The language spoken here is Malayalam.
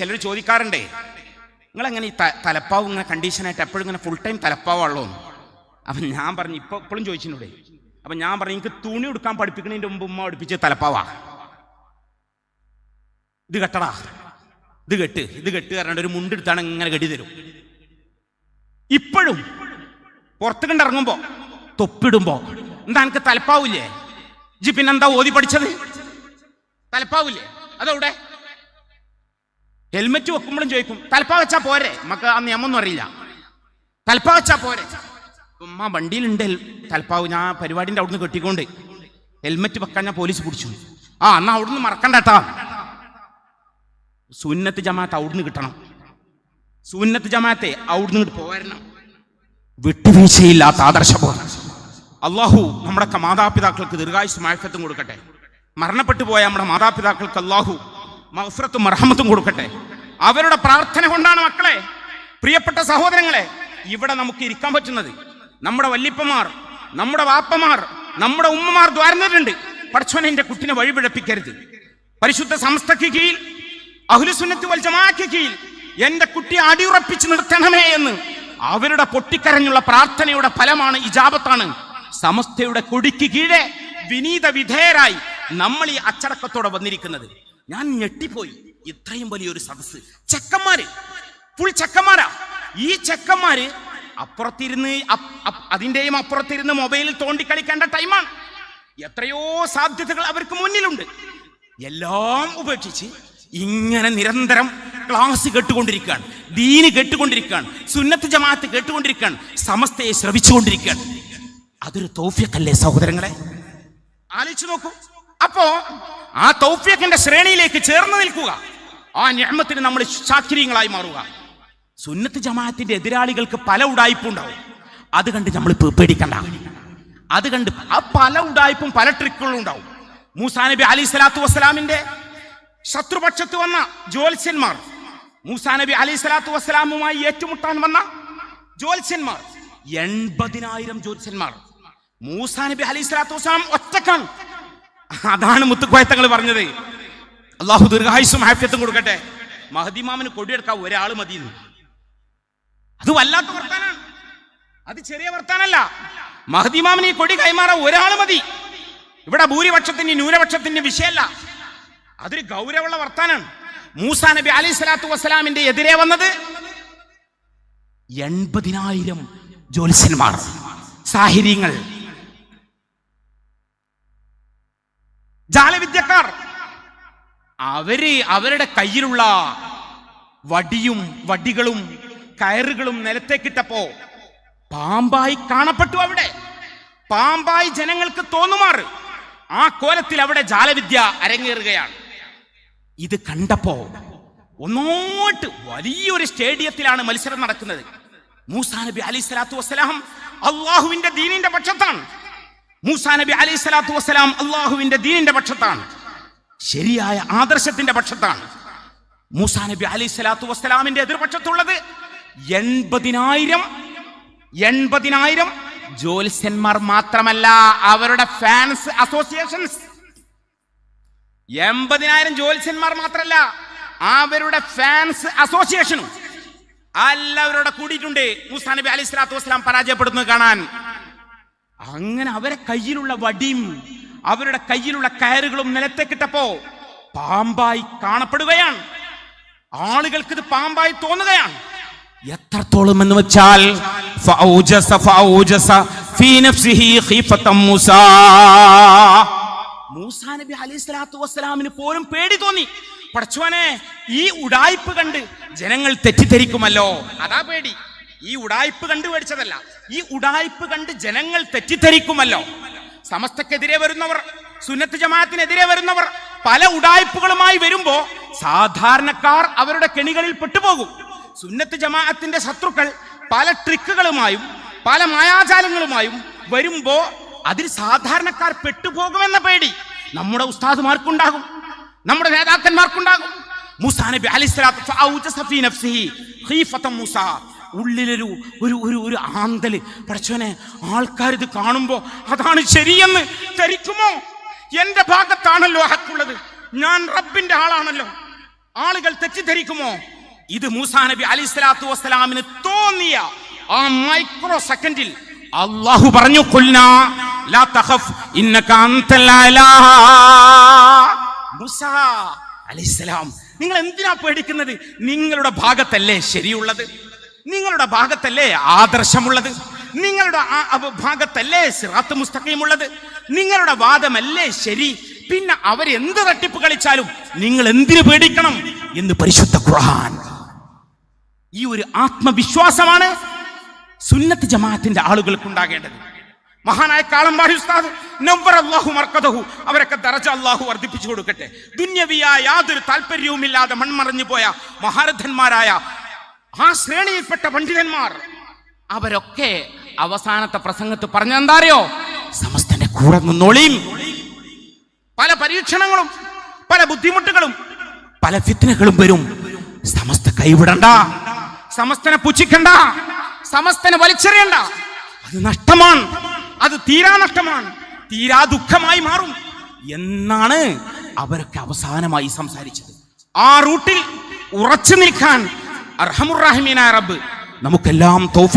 ചിലർ ചോദിക്കാറുണ്ടേ നിങ്ങളെങ്ങനെ ഈ തലപ്പാവ് ഇങ്ങനെ കണ്ടീഷനായിട്ട് എപ്പോഴും ഇങ്ങനെ ഫുൾ ടൈം തലപ്പാവുള്ളൂ അപ്പം ഞാൻ പറഞ്ഞു ഇപ്പോൾ ഇപ്പോഴും ചോദിച്ചിട്ടുണ്ട്. അപ്പം ഞാൻ പറഞ്ഞു എനിക്ക് തുണി ഉടുക്കാൻ പഠിപ്പിക്കുന്നതിന്റെ മുമ്പ് ഉമ്മ പഠിപ്പിച്ച് തലപ്പാവാ. ഇത് കെട്ടടാ. ഇത് കെട്ട്. ഇത് കെട്ട് കാരണം ഒരു മുണ്ടെടുത്താണ് ഇങ്ങനെ കെട്ടി തരും. ഇപ്പോഴും പുറത്ത് കണ്ടിറങ്ങുമ്പോൾ തൊപ്പിടുമ്പോൾ എന്താ എനിക്ക് തലപ്പാവില്ലേ? ജി പിന്നെന്താ ഓതി പഠിച്ചത്? തലപ്പാവില്ലേ? അതെവിടെ? ഹെൽമെറ്റ് വെക്കുമ്പോഴും ചോദിക്കും തലപ്പ വെച്ചാ പോരെ? നമുക്ക് ആ നിയമമൊന്നും അറിയില്ല. തലപ്പ വെച്ചാ പോരെ? ഉമ്മ വണ്ടിയിലുണ്ട് തലപ്പാവ്. ഞാൻ പരിപാടിന്റെ അവിടുന്ന് കെട്ടിക്കൊണ്ട് ഹെൽമെറ്റ് വെക്കാൻ ഞാൻ പോലീസ് പിടിച്ചു. ആ എന്നാ അവിടുന്ന് മറക്കണ്ടട്ടാ സുന്നത്ത് ജമാഅത്ത് അവിടുന്ന് കിട്ടണം. സുന്നത്ത് ജമാഅത്തെ അവിടുന്ന് ഇങ്ങോട്ട് പോരണം വിട്ടുവീഴ്ചയില്ലാത്ത ആദർശബോധം. അള്ളാഹു നമ്മുടെ മാതാപിതാക്കൾക്ക് ദീർഘായുസ് മാഫത്തും കൊടുക്കട്ടെ. മരണപ്പെട്ടു പോയ നമ്മുടെ മാതാപിതാക്കൾക്ക് അള്ളാഹു മഹഫറത്തും മർഹമത്തും കൊടുക്കട്ടെ. അവരുടെ പ്രാർത്ഥന കൊണ്ടാണ് മക്കളെ പ്രിയപ്പെട്ട സഹോദരങ്ങളെ ഇവിടെ നമുക്ക് ഇരിക്കാൻ പറ്റുന്നത്. നമ്മുടെ വല്ലിപ്പമാർ നമ്മുടെ വാപ്പമാർ നമ്മുടെ ഉമ്മമാർ ദ്വാരുന്നിട്ടുണ്ട്. പഠിച്ചോനെ എന്റെ കുട്ടിനെ വഴിപിഴപ്പിക്കരുത്. പരിശുദ്ധ സംസ്ഥയ്ക്ക് കീഴിൽ അഹുലുസുന്നത്ത് വൽ കീഴിൽ എന്റെ കുട്ടിയെ അടിയുറപ്പിച്ച് നിർത്തണമേ എന്ന് അവരുടെ പൊട്ടിക്കരഞ്ഞുള്ള പ്രാർത്ഥനയുടെ ഫലമാണ് ഇജാബത്താണ്. സമസ്തയുടെ കൊടിക്ക് കീഴെ വിനീത വിധേയരായി നമ്മൾ ഈ അച്ചടക്കത്തോടെ വന്നിരിക്കുന്നത്. ഞാൻ ഞെട്ടിപ്പോയി. ഇത്രയും വലിയൊരു സദസ്സ്. ചെക്കന്മാര്. ഫുൾ ചെക്കന്മാരാ. ഈ ചെക്കന്മാര് അപ്പുറത്തിരുന്ന് അതിന്റെയും അപ്പുറത്തിരുന്ന് മൊബൈലിൽ തോണ്ടിക്കളിക്കേണ്ട ടൈമാണ് എത്രയോ സാധ്യതകൾ അവർക്ക് മുന്നിലുണ്ട്. എല്ലാം ഉപേക്ഷിച്ച് ഇങ്ങനെ നിരന്തരം ക്ലാസ് കേട്ടുകൊണ്ടിരിക്കുകയാണ്. ദീന് കേട്ടുകൊണ്ടിരിക്കുകയാണ്. സുന്നത്ത് ജമാഅത്ത് കേട്ടുകൊണ്ടിരിക്കുകയാണ്. സമസ്തയെ ശ്രവിച്ചുകൊണ്ടിരിക്കുകയാണ്. അതൊരു തോഫിയക്കല്ലേ സഹോദരങ്ങളെ? ആലോചിച്ചു നോക്കൂ. അപ്പോ ആ തൗഫിയക്കിന്റെ ശ്രേണിയിലേക്ക് ചേർന്ന് നിൽക്കുക. ആ ഞമ്മത്തിന് നമ്മൾ ശാക്രീയങ്ങളായി മാറുക. സുന്നത്ത് ജമാഅത്തിന്റെ എതിരാളികൾക്ക് പല ഉടായ്പുണ്ടാവും അത് കണ്ട് നമ്മൾ പേടിക്കണ്ട. അത് കണ്ട് ആ പല ഉടായ്പും പല ട്രിക്കുകളും ഉണ്ടാവും. മൂസാ നബി അലി സ്വലാത്തു വസ്സലാമിന്റെ ശത്രുപക്ഷത്ത് വന്ന ജ്യോത്സ്യന്മാർ മൂസാ നബി അലി സ്വലാത്തു വസ്സലാമുമായി ഏറ്റുമുട്ടാൻ വന്ന ജ്യോത്സ്യന്മാർ. എൺപതിനായിരം ജ്യോത്സ്യന്മാർ. മൂസാ നബി അലി സ്വലാത്തു വസ്സലാം ഒറ്റക്കാണ്. അതാണ് മുത്തുക്കോയത്തങ്ങൾ പറഞ്ഞത്. അള്ളാഹു ദീർഘായുസും ഹാഫ്യത്തും കൊടുക്കട്ടെ. മഹദിമാമിന് കൊടിയെടുക്കാൻ ഒരാൾ മതി അത് വല്ലാത്ത വർത്താനാണ്. അത് ചെറിയ വർത്താനല്ല. മഹദിമാമിന് ഈ കൊടി കൈമാറാൻ ഒരാൾ മതി. ഇവിടെ ഭൂരിപക്ഷത്തിന്റെ ന്യൂനപക്ഷത്തിന്റെ വിഷയമല്ല. അതൊരു ഗൗരവമുള്ള വർത്താനാണ്. മൂസ നബി അലൈഹി സ്വലാത്തു വസ്സലാമിന്റെ എതിരെ വന്നത് എൺപതിനായിരം ജ്യോത്സ്യന്മാർ സാഹിര്യങ്ങൾ. ജാലവിദ്യക്കാർ അവർ അവരുടെ കയ്യിലുള്ള വടിയും വടികളും കയറുകളും നിലത്തേക്കിട്ടപ്പോ പാമ്പായി കാണപ്പെട്ടു അവിടെ. പാമ്പായി ജനങ്ങൾക്ക് തോന്നുമാറ് ആ കോലത്തിൽ അവിടെ ജാലവിദ്യ അരങ്ങേറുകയാണ്. ഇത് കണ്ടപ്പോ ഒന്നോട്ട് വലിയൊരു സ്റ്റേഡിയത്തിലാണ് മത്സരം നടക്കുന്നത്. മൂസാ നബി അലി സ്വലാത്തു വസ്സലാം അള്ളാഹുവിന്റെ ദീനിന്റെ പക്ഷത്താണ്. മൂസാ നബി അലൈഹി സ്വലാത്തു വസ്സലാം അള്ളാഹുവിന്റെ ദീനിന്റെ പക്ഷത്താണ്. ശരിയായ ആദർശത്തിന്റെ പക്ഷത്താണ്. മൂസാ നബി അലൈഹി സ്വലാത്തു വസ്സലാമിന്റെ എതിർപക്ഷത്തുള്ളത് എൺപതിനായിരം എൺപതിനായിരം ജ്യോത്സ്യന്മാർ മാത്രമല്ല അവരുടെ ഫാൻസ് അസോസിയേഷൻസ് എൺപതിനായിരം ജ്യോത്സ്യന്മാർ മാത്രമല്ല അവരുടെ ഫാൻസ് അസോസിയേഷനും എല്ലാവരോടെ കൂടിയിട്ടുണ്ട്. മൂസാ നബി അലൈഹി സ്വലാത്തു വസ്സലാം പരാജയപ്പെടുന്നത് കാണാൻ. അങ്ങനെ അവരെ കയ്യിലുള്ള വടിയും അവരുടെ കയ്യിലുള്ള കയറുകളും നിലത്തേക്കിട്ടപ്പോ പാമ്പായി കാണപ്പെടുകയാണ്. ആളുകൾക്ക് ഇത് പാമ്പായി തോന്നുകയാണ്. എത്രത്തോളം എന്ന് വെച്ചാൽ നബി അലൈഹി പോലും പേടി തോന്നി. പടച്ചോനെ ഈ ഉടായ്പ് കണ്ട് ജനങ്ങൾ തെറ്റിദ്ധരിക്കുമല്ലോ. അതാ പേടി. ഈ ഉടായ്പ് കണ്ട് മേടിച്ചതല്ല ഈ ഉടായ്പ് കണ്ട് ജനങ്ങൾ തെറ്റിദ്ധരിക്കുമല്ലോ. സമസ്തക്കെതിരെ വരുന്നവർ സുന്നത്ത് ജമാഅത്തിനെതിരെ വരുന്നവർ പല ഉടായ്പകളുമായി വരുമ്പോ സാധാരണക്കാർ അവരുടെ കെണികളിൽ പെട്ടുപോകും. സുന്നത്ത് ജമാഅത്തിന്റെ ശത്രുക്കൾ പല ട്രിക്കുകളുമായും പല മായാജാലങ്ങളുമായും വരുമ്പോ അതിൽ സാധാരണക്കാർ പെട്ടുപോകുമെന്ന പേടി നമ്മുടെ ഉസ്താദുമാർക്കുണ്ടാകും നമ്മുടെ നേതാക്കന്മാർക്കുണ്ടാകും. മൂസാ നബി അലൈഹി സ്വലാത്തു ഉള്ളിലൊരു ഒരു ഒരു ഒരു ആന്തൽ പഠിച്ചോനെ ആൾക്കാർ ഇത് കാണുമ്പോൾ അതാണ് ശരിയെന്ന് ധരിക്കുമോ? എന്റെ ഭാഗത്താണല്ലോ ഹക്കുള്ളത്. ഞാൻ റബ്ബിന്റെ ആളാണല്ലോ. ആളുകൾ തെറ്റിദ്ധരിക്കുമോ? ഇത് മൂസാ നബി അലി സ്വലാത്തു വസ്സലാമിന് തോന്നിയ ആ മൈക്രോ സെക്കൻഡിൽ അള്ളാഹു പറഞ്ഞു "ഖുൽനാ ലാ തഖഫ് ഇന്നക അൻതൽ അലാ." മൂസാ അലൈഹിസ്സലാം നിങ്ങൾ എന്തിനാ പേടിക്കുന്നത്? നിങ്ങളുടെ ഭാഗത്തല്ലേ ശരിയുള്ളത്. നിങ്ങളുടെ ഭാഗത്തല്ലേ ആദർശമുള്ളത്? നിങ്ങളുടെ ഭാഗത്തല്ലേ സിറാത്ത് മുസ്തഖീമുള്ളത്? നിങ്ങളുടെ വാദമല്ലേ ശരി? പിന്നെ അവരെന്ത് തട്ടിപ്പ് കളിച്ചാലും നിങ്ങൾ എന്തിനു പേടിക്കണം എന്ന് പരിശുദ്ധ ഖുർആൻ. ഈ ഒരു ആത്മവിശ്വാസമാണ് സുന്നത്ത് ജമാഅത്തിന്റെ ആളുകൾക്ക് ഉണ്ടാകേണ്ടത് മഹാനായ കാളമ്പാടി ഉസ്താദ് നവർ അള്ളാഹു മർക്കതഹു അവരൊക്കെ ദറജ അള്ളാഹു വർദ്ധിപ്പിച്ചു കൊടുക്കട്ടെ. ദുന്യവിയായ യാതൊരു താല്പര്യവുമില്ലാതെ മൺമറഞ്ഞു പോയ മഹാരഥന്മാരായ ആ ശ്രേണിയിൽപ്പെട്ട പണ്ഡിതന്മാർ അവരൊക്കെ അവസാനത്തെ പ്രസംഗത്ത് പറഞ്ഞെന്താ അറിയോ സമസ്തന്റെ കൂടെ നിന്നോളിയും പല പരീക്ഷണങ്ങളും പല ബുദ്ധിമുട്ടുകളും പല ഫിത്തിനകളും വരും. സമസ്ത കൈവിടണ്ട. സമസ്തനെ പുച്ഛിക്കണ്ട. സമസ്തനെ വലിച്ചെറിയണ്ട. അത് നഷ്ടമാണ്. അത് തീരാ നഷ്ടമാണ്. തീരാ ദുഃഖമായി മാറും. എന്നാണ് അവരൊക്കെ അവസാനമായി സംസാരിച്ചത്. ആ റൂട്ടിൽ ഉറച്ചു നിൽക്കാൻ അർഹമുറാഹിമീനായ റബ്ബ് നമുക്കെല്ലാം തോഫി